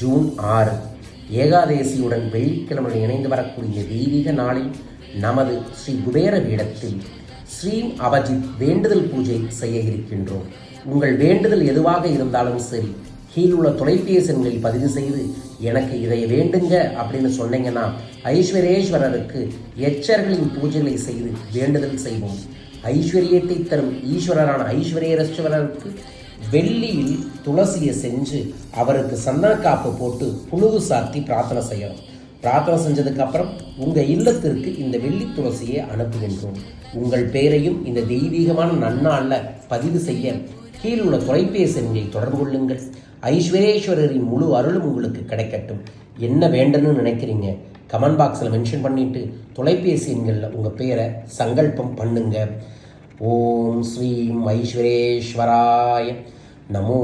June ஆறு. ஏகாதேசியுடன் வெள்ளிக்கிழமை இணைந்து வரக்கூடிய தெய்வீக நாளில் நமது ஸ்ரீ குபேர பீடத்தில் ஸ்ரீ அபஜித் வேண்டுதல் பூஜை செய்ய இருக்கின்றோம். உங்கள் வேண்டுதல் எதுவாக இருந்தாலும் சரி கீழுள்ள தொலைபேசி பதிவு செய்து எனக்கு இதை வேண்டுங்க அப்படின்னு சொன்னீங்கன்னா ஐஸ்வரேஸ்வரருக்கு எச்சர்களின் பூஜைகளை செய்து வேண்டுதல் செய்வோம். ஐஸ்வர்யத்தை தரும் ஈஸ்வரரான ஐஸ்வர்யரஸ்வரருக்கு வெள்ளியில் துளசியை செஞ்சு அவருக்கு சந்தன காப்பு போட்டு புழுகு சாத்தி பிரார்த்தனை செய்யணும். பிரார்த்தனை செஞ்சதுக்கப்புறம் உங்கள் இல்லத்திற்கு இந்த வெள்ளி துளசியை அனுப்புகின்றோம். உங்கள் பெயரையும் இந்த தெய்வீகமான நன்னாளில் பதிவு செய்ய கீழ் உள்ள தொலைபேசி தொடர்பு கொள்ளுங்கள். ஐஸ்வரேஸ்வரரின் முழு அருளும் உங்களுக்கு கிடைக்கட்டும். என்ன வேண்டும்னு நினைக்கிறீங்க? கமெண்ட் பாக்ஸில் மென்ஷன் பண்ணிவிட்டு தொலைபேசி எண்களில் உங்கள் பேரை சங்கல்பம் பண்ணுங்கள் ॐ श्रीं नमो